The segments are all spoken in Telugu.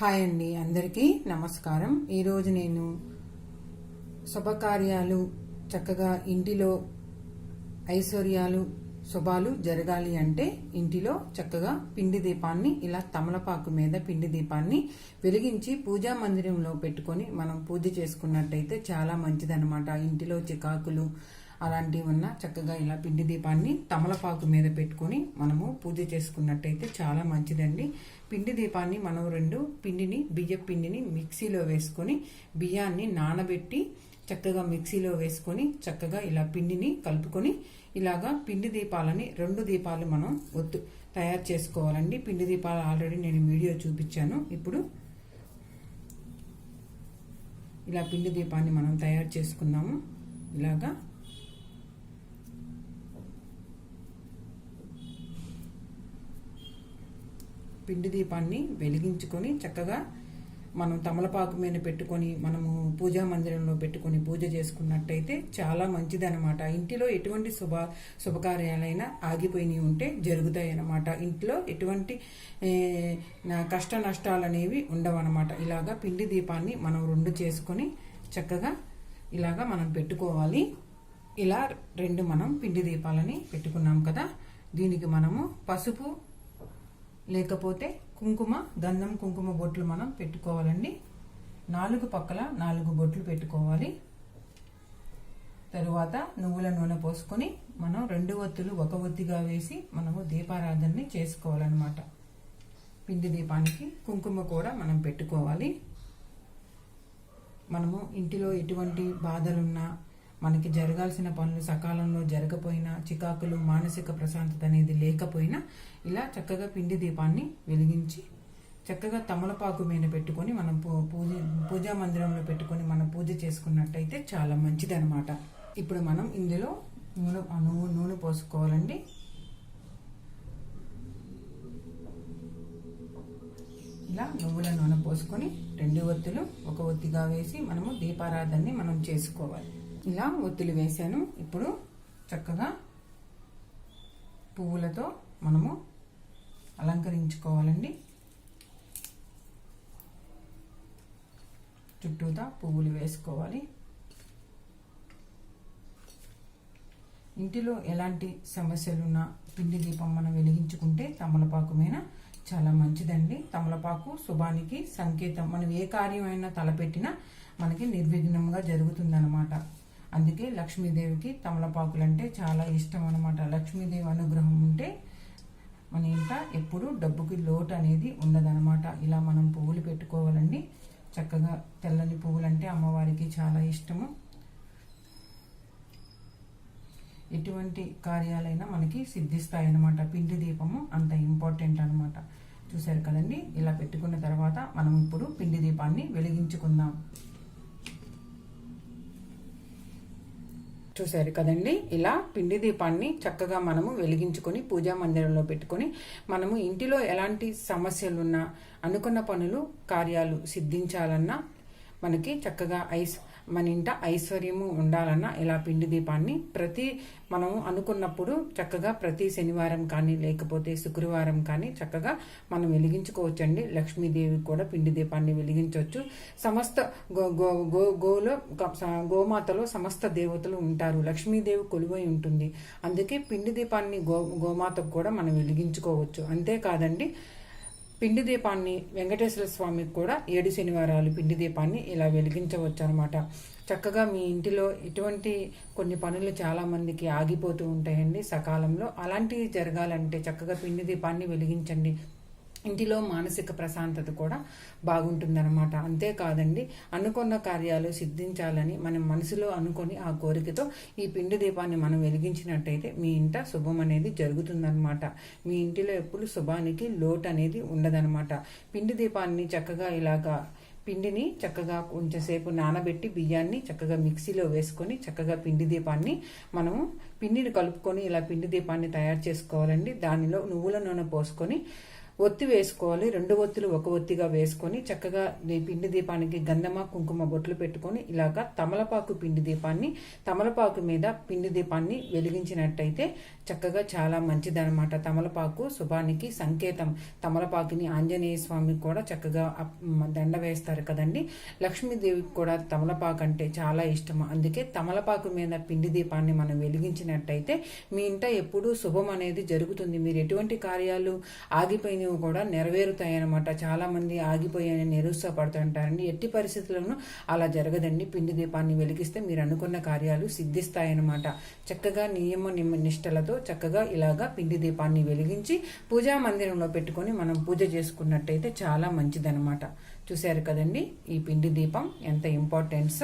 హాయ్ అండి అందరికీ నమస్కారం. ఈరోజు నేను శుభకార్యాలు చక్కగా ఇంటిలో ఐశ్వర్యాలు శుభాలు జరగాలి అంటే ఇంటిలో చక్కగా పిండి దీపాన్ని ఇలా తమలపాకు మీద పిండి దీపాన్ని వెలిగించి పూజా మందిరంలో పెట్టుకొని మనం పూజ చేసుకున్నట్టయితే చాలా మంచిదన్నమాట. ఇంటిలో చికాకులు అలాంటివి ఉన్న చక్కగా ఇలా పిండి దీపాన్ని తమలపాకు మీద పెట్టుకొని మనము పూజ చేసుకున్నట్టయితే చాలా మంచిదండి. పిండి దీపాన్ని మనం రెండు పిండిని బియ్య పిండిని మిక్సీలో వేసుకొని బియ్యాన్ని నానబెట్టి చక్కగా మిక్సీలో వేసుకొని చక్కగా ఇలా పిండిని కలుపుకొని ఇలాగా పిండి దీపాలని రెండు దీపాలు మనం ఒత్తు తయారు చేసుకోవాలండి. పిండి దీపాలు ఆల్రెడీ నేను వీడియో చూపించాను. ఇప్పుడు ఇలా పిండి దీపాన్ని మనం తయారు చేసుకున్నాము. ఇలాగా పిండి దీపాన్ని వెలిగించుకొని చక్కగా మనం తమలపాకు మీద పెట్టుకొని మనము పూజా మందిరంలో పెట్టుకొని పూజ చేసుకున్నట్టయితే చాలా మంచిది అనమాట ఇంటిలో ఎటువంటి శుభ శుభకార్యాలైనా ఆగిపోయినవి ఉంటే జరుగుతాయి అన్నమాట ఇంట్లో ఎటువంటి కష్ట నష్టాలు అనేవి ఉండవన్నమాట. ఇలాగా పిండి దీపాన్ని మనం రెండు చేసుకొని చక్కగా ఇలాగా మనం పెట్టుకోవాలి. ఇలా రెండు మనం పిండి దీపాలని పెట్టుకున్నాం కదా. దీనికి మనము పసుపు లేకపోతే కుంకుమ గంధం కుంకుమ బొట్లు మనం పెట్టుకోవాలండి. నాలుగు పక్కల నాలుగు బొట్లు పెట్టుకోవాలి. తరువాత నువ్వుల నూనె పోసుకొని మనం రెండు ఒత్తులు ఒక ఒత్తిగా వేసి మనము దీపారాధనని చేసుకోవాలన్నమాట. పిండి దీపానికి కుంకుమ కూడా మనం పెట్టుకోవాలి. మనము ఇంటిలో ఎటువంటి బాధలున్నా మనకి జరగాల్సిన పనులు సకాలంలో జరగపోయినా చికాకులు మానసిక ప్రశాంతత అనేది లేకపోయినా ఇలా చక్కగా పిండి దీపాన్ని వెలిగించి చక్కగా తమలపాకు మీద పెట్టుకొని మనం పూ- పూజ పూజా మందిరంలో పెట్టుకొని మనం పూజ చేసుకున్నట్టయితే చాలా మంచిది అనమాట ఇప్పుడు మనం ఇందులో నూనె నువ్వు నూనె పోసుకోవాలండి. ఇలా నువ్వుల నూనె పోసుకొని రెండు ఒత్తులు ఒక ఒత్తిగా వేసి మనము దీపారాధనని మనం చేసుకోవాలి. ఇలా ఒత్తులు వేసాను. ఇప్పుడు చక్కగా పువ్వులతో మనము అలంకరించుకోవాలండి. చుట్టూతా పువ్వులు వేసుకోవాలి. ఇంటిలో ఎలాంటి సమస్యలున్నా పిండి దీపం మనం వెలిగించుకుంటే తమలపాకు మీద చాలా మంచిదండి. తమలపాకు శుభానికి సంకేతం. మనం ఏ కార్యమైనా తలపెట్టినా మనకి నిర్విఘ్నంగా జరుగుతుందన్నమాట. అందుకే లక్ష్మీదేవికి తమలపాకులు అంటే చాలా ఇష్టం అనమాట లక్ష్మీదేవి అనుగ్రహం ఉంటే మన ఇంట ఎప్పుడు డబ్బుకి లోటు అనేది ఉండదనమాట ఇలా మనం పువ్వులు పెట్టుకోవాలండి. చక్కగా తెల్లని పువ్వులు అంటే అమ్మవారికి చాలా ఇష్టము. ఎటువంటి కార్యాలైనా మనకి సిద్ధిస్తాయి అనమాట పిండి దీపము అంత ఇంపార్టెంట్ అనమాట చూశారు కదండి? ఇలా పెట్టుకున్న తర్వాత మనం ఇప్పుడు పిండి దీపాన్ని వెలిగించుకుందాం. చూశారు కదండి. ఇలా పిండి దీపాన్ని చక్కగా మనము వెలిగించుకొని పూజా మందిరంలో పెట్టుకొని మనము ఇంటిలో ఎలాంటి సమస్యలున్నా అనుకున్న పనులు కార్యాలు సిద్ధించాలన్నా మనకి చక్కగా ఐస్ మన ఇంట ఐశ్వర్యము ఉండాలన్నా ఇలా పిండి దీపాన్ని ప్రతి మనం అనుకున్నప్పుడు చక్కగా ప్రతి శనివారం కానీ లేకపోతే శుక్రవారం కానీ చక్కగా మనం వెలిగించుకోవచ్చండి. లక్ష్మీదేవి కూడా పిండి దీపాన్ని వెలిగించవచ్చు సమస్త గో గో గో గోలో గోమాతలో సమస్త దేవతలు ఉంటారు. లక్ష్మీదేవి కొలువై ఉంటుంది. అందుకే పిండి దీపాన్ని గో గోమాతకు కూడా మనం వెలిగించుకోవచ్చు. అంతేకాదండి పిండి దీపాన్ని వెంకటేశ్వర స్వామికి కూడా ఏడు శనివారాలు పిండి దీపాన్ని ఇలా వెలిగించవచ్చు అనమాట చక్కగా మీ ఇంటిలో ఇటువంటి కొన్ని పనులు చాలా మందికి ఆగిపోతూ ఉంటాయండి సకాలంలో. అలాంటివి జరగాలంటే చక్కగా పిండి దీపాన్ని వెలిగించండి. ఇంటిలో మానసిక ప్రశాంతత కూడా బాగుంటుందన్నమాట. అంతేకాదండి అనుకున్న కార్యాలు సిద్ధించాలని మనం మనసులో అనుకొని ఆ కోరికతో ఈ పిండి దీపాన్ని మనం వెలిగించినట్టయితే మీ ఇంట శుభం అనేది జరుగుతుందన్నమాట. మీ ఇంటిలో ఎప్పుడు శుభానికి లోటు అనేది ఉండదన్నమాట. పిండి దీపాన్ని చక్కగా ఇలాగా పిండిని చక్కగా కొంచెంసేపు నానబెట్టి బియ్యాన్ని చక్కగా మిక్సీలో వేసుకొని చక్కగా పిండి దీపాన్ని మనము పిండిని కలుపుకొని ఇలా పిండి దీపాన్ని తయారు చేసుకోవాలండి. దానిలో నువ్వుల నూనె పోసుకొని ఒత్తి వేసుకోవాలి. రెండు ఒత్తులు ఒక ఒత్తిగా వేసుకొని చక్కగా పిండి దీపానికి గంధమ కుంకుమ బొట్లు పెట్టుకొని ఇలాగా తమలపాకు పిండి దీపాన్ని తమలపాకు మీద పిండి దీపాన్ని వెలిగించినట్టయితే చక్కగా చాలా మంచిదనమాట తమలపాకు శుభానికి సంకేతం. తమలపాకుని ఆంజనేయ స్వామికి కూడా చక్కగా దండ వేస్తారు కదండి. లక్ష్మీదేవికి కూడా తమలపాకు అంటే చాలా ఇష్టం అందుకే తమలపాకు మీద పిండి దీపాన్ని మనం వెలిగించినట్టయితే మీ ఇంట ఎప్పుడూ శుభం అనేది జరుగుతుంది. మీరు ఎటువంటి కార్యాలు ఆగిపోయినవి కూడా నెరవేరుతాయి అనమాట చాలా మంది ఆగిపోయాయని నిరుత్సాహపడుతుంటారండి. ఎట్టి పరిస్థితుల్లోనూ అలా జరగదండి. పిండి దీపాన్ని వెలిగిస్తే మీరు అనుకున్న కార్యాలు సిద్ధిస్తాయన్నమాట. చక్కగా నియమ నిమ నిష్టలతో చక్కగా ఇలాగా పిండి దీపాన్ని వెలిగించి పూజా మందిరంలో పెట్టుకొని మనం పూజ చేసుకున్నట్టయితే చాలా మంచిదన్నమాట. చూశారు కదండి? ఈ పిండి దీపం ఎంత ఇంపార్టెన్స్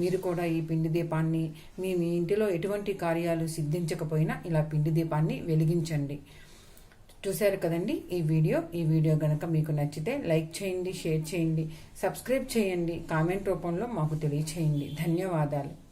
మీరు కూడా ఈ పిండి దీపాన్ని మీ మీ ఇంటిలో ఎటువంటి కార్యాలు సిద్ధించకపోయినా ఇలా పిండి దీపాన్ని వెలిగించండి. చూశారు కదండి ఈ వీడియో. ఈ వీడియో గనక మీకు నచ్చితే లైక్ చేయండి షేర్ చేయండి సబ్స్క్రైబ్ చేయండి. కామెంట్ రూపంలో మాకు తెలియచేయండి. ధన్యవాదాలు.